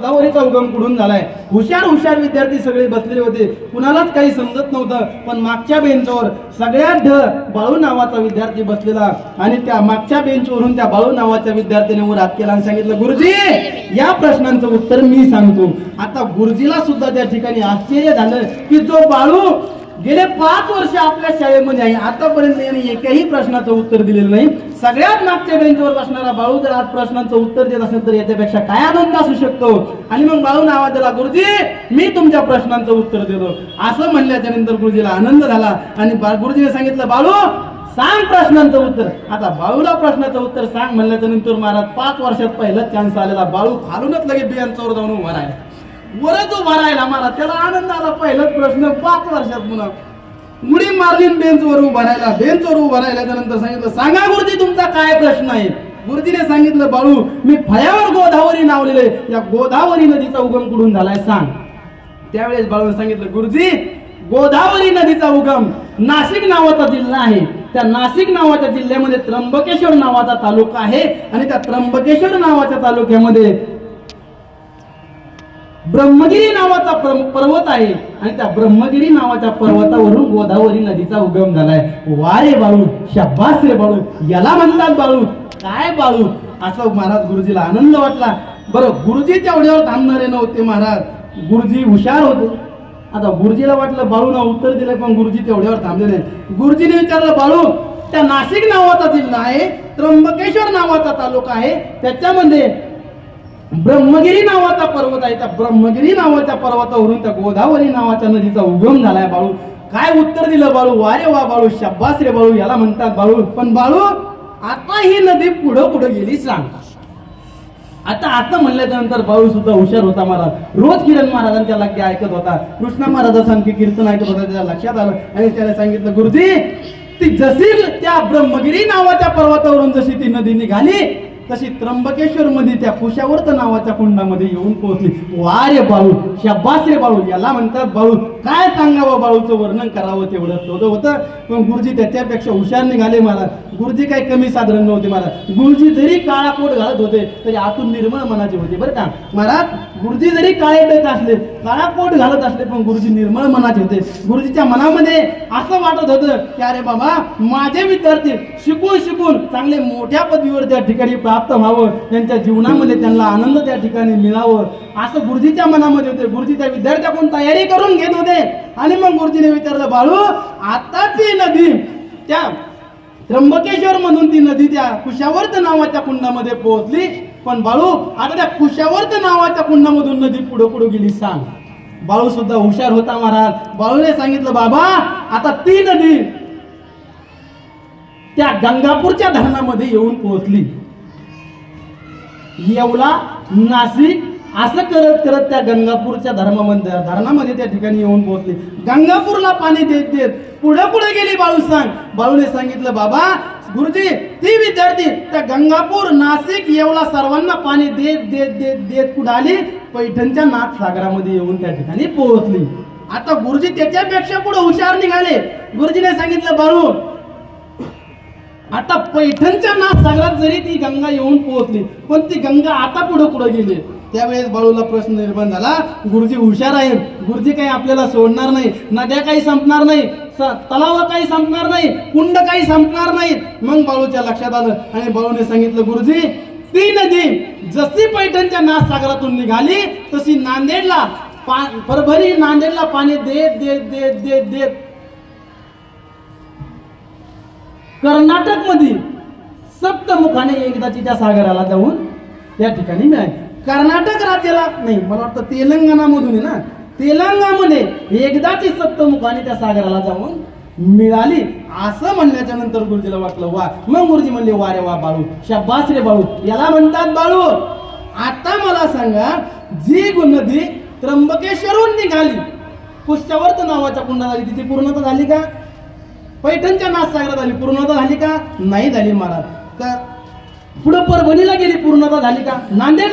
गोदावरीचा उगम कुठून झालाय? हुशार हुशार विद्यार्थी सगळे बसलेले होते. कुणालाच काही समजत नव्हतं पण मागच्या बेंचवर सगळ्यात ढ बाळू नावाचा विद्यार्थी बसलेला. आणि त्या मागच्या बेंचवरून त्या बाळू नावाच्या विद्यार्थ्याने वर हात केला आणि सांगितलं गुरुजी या प्रश्नांचं उत्तर मी सांगतो. आता गुरुजीला सुद्धा त्या ठिकाणी आश्चर्य झालं की जो बाळू गेले पाच वर्ष आपल्या शाळेमध्ये आहे. आतापर्यंत याने एकही प्रश्नाचं उत्तर दिलेलं नाही. सगळ्यात मागच्या बेंचवर बसणारा बाळू जर आज प्रश्नांचं उत्तर देत असेल तर याच्यापेक्षा काय आनंद असू शकतो? आणि मग बाळू नावा दिला गुरुजी मी तुमच्या प्रश्नांचं उत्तर देतो. असं म्हणल्याच्या नंतर गुरुजीला आनंद झाला. आणि गुरुजीने सांगितलं बाळू सांग प्रश्नांचं उत्तर. आता बाळूला प्रश्नाचं उत्तर सांग म्हणल्याच्या नंतर महाराज पाच वर्षात पहिलाच चान्स आलेला. बाळू खालूनच लगेच बियांचावर जाऊन उभा राहिला. वरच उभा राहिला मला. त्याला आनंद आला पहिलाच प्रश्न पाच वर्षात पुन्हा उडी मारली बेंचवर उभा राहिला. बेंचवर उभा राहिल्याच्या नंतर सांगितलं सांगा गुरुजी तुमचा काय प्रश्न आहे? गुरुजीने सांगितलं बाळू मी फळ्यावर गोदावरी नावलेले या गोदावरी नदीचा उगम कुठून झालाय सांग. त्यावेळेस बाळूने सांगितलं गुरुजी गोदावरी नदीचा उगम नाशिक नावाचा जिल्हा आहे. त्या नाशिक नावाच्या जिल्ह्यामध्ये त्र्यंबकेश्वर नावाचा तालुका आहे आणि त्या त्र्यंबकेश्वर नावाच्या तालुक्यामध्ये ब्रह्मगिरी नावाचा प्र- पर्वत आहे. आणि त्या ब्रह्मगिरी नावाच्या पर्वतावरून गोदावरी नदीचा उगम झालाय. वा रे बाळू शब्बास रे बाळू याला म्हणतात बाळू. काय बाळू? असं महाराज गुरुजीला आनंद वाटला. बरं गुरुजी तेवढ्यावर थांबणारे नव्हते महाराज. गुरुजी हुशार होते. आता गुरुजीला वाटलं बाळूना उत्तर दिलं पण गुरुजी तेवढ्यावर थांबले नाही गुरुजीने विचारलं बाळू त्या नाशिक नावाचा जिल्हा आहे त्र्यंबकेश्वर नावाचा तालुका आहे. त्याच्यामध्ये ब्रह्मगिरी नावाचा पर्वत आहे. त्या ब्रह्मगिरी नावाच्या पर्वतावरून त्या गोदावरी नावाच्या नदीचा उगम झालाय बाळू. काय उत्तर दिलं बाळू? वारे वा बाळू शब्बास रे बाळू याला म्हणतात बाळू. पण बाळू आता ही नदी पुढं पुढं गेली सांग आता आता म्हणल्याच्या नंतर बाळू सुद्धा हुशार होता महाराज. रोज किरण महाराजांच्या लग्गे ऐकत होता. कृष्णा महाराजांसारखे कीर्तन ऐकत होता त्याला लक्षात आलं. आणि त्याने सांगितलं गुरुजी ती जशी त्या ब्रह्मगिरी नावाच्या पर्वतावरून जशी ती नदी निघाली तशी त्र्यंबकेश्वर मध्ये त्या कुशावर्त नावाच्या कुंडामध्ये येऊन पोहोचली. वा रे बाळू शब्बास रे बाळू याला म्हणतात बाळू. काय सांगावं बाळूचं वर्णन करावं तेवढं तेवढं होतं. पण गुरुजी त्याच्यापेक्षा हुशार निघाले मला गुरुजी काही कमी साधारण नव्हते महाराज. गुरुजी जरी काळा कोट घालत होते तरी आतून निर्मळ मनाचे होते. बरं का? महाराज गुरुजी जरी काळे डक असले काळा कोट घालत असले पण गुरुजी निर्मळ मनाचे होते. गुरुजीच्या मनामध्ये असं वाटत होतं की अरे बाबा माझे विद्यार्थी शिकून शिकून चांगले मोठ्या पदवीवर त्या ठिकाणी प्राप्त व्हावं त्यांच्या जीवनामध्ये त्यांना आनंद त्या ठिकाणी मिळावं. असं गुरुजीच्या मनामध्ये होते. गुरुजी त्या विद्यार्थ्याकडून तयारी करून घेत होते. आणि मग गुरुजीने विचारलं बाळू आता ती नदी त्या त्र्यंबकेश्वर मधून ती नदी त्या कुशावर्त नावाच्या कुंडामध्ये पोहोचली. पण बाळू आता त्या कुशावर्त नावाच्या कुंडामधून नदी पुढे पुढे गेली सांग. बाळू सुद्धा हुशार होता महाराज. बाळूने सांगितलं बाबा आता ती नदी त्या गंगापूरच्या धरणामध्ये येऊन पोहोचली. येवला नाशिक असं करत करत त्या गंगापूरच्या धर्मामध्ये धरणामध्ये त्या ठिकाणी येऊन पोहोचले. गंगापूरला पाणी देत देत पुढे पुढे गेली बाळू सांग. बाळूने सांगितलं बाबा गुरुजी ती विद्यार्थी त्या गंगापूर नाशिक येवला सर्वांना पाणी देत देत देत देत कुठं आली? पैठणच्या नाथ सागरामध्ये येऊन त्या ठिकाणी पोहोचली. आता गुरुजी त्याच्यापेक्षा पुढे हुशार निघाले. गुरुजीने सांगितलं बाळू आता पैठणच्या नाथसागरात जरी ती गंगा येऊन पोहोचली पण ती गंगा आता पुढे पुढे गेली? त्यावेळेस बाळूला प्रश्न निर्माण झाला गुरुजी हुशार आहेत. गुरुजी काही आपल्याला सोडणार नाही नद्या काही संपणार नाही स- तलाव काही संपणार नाही कुंड काही संपणार नाही. मग बाळूच्या लक्षात आलं आणि बाळूने सांगितलं गुरुजी ती नदी जशी पैठणच्या नाथसागरातून निघाली तशी नांदेडला पा परभरी नांदेडला पाणी देत देत देत देत देत. कर्नाटक मधील सप्तमुखाने एकदाची त्या सागराला जाऊन त्या ठिकाणी मिळाली. कर्नाटक राज्याला नाही मला वाटतं तेलंगणामधून आहे ना तेलंगामध्ये एकदाची सप्तमुखाने त्या सागराला जाऊन मिळाली. असं म्हणल्याच्या नंतर गुरुजीला वाटलं वा. मग गुरुजी म्हणले वा रे वा बाळू शब्बास रे बाळू. याला म्हणतात बाळू. आता मला सांगा जी गु- नदी त्र्यंबकेश्वरून निघाली. पुष्यवर्त नावाच्या कुंडा झाली तिची पूर्णता झाली का? पैठणच्या नाथसागरात आली. झाली पूर्णता झाली का? नाही झाली महाराज. का पुढं परभणीला गेली? पूर्णता झाली का? नांदेड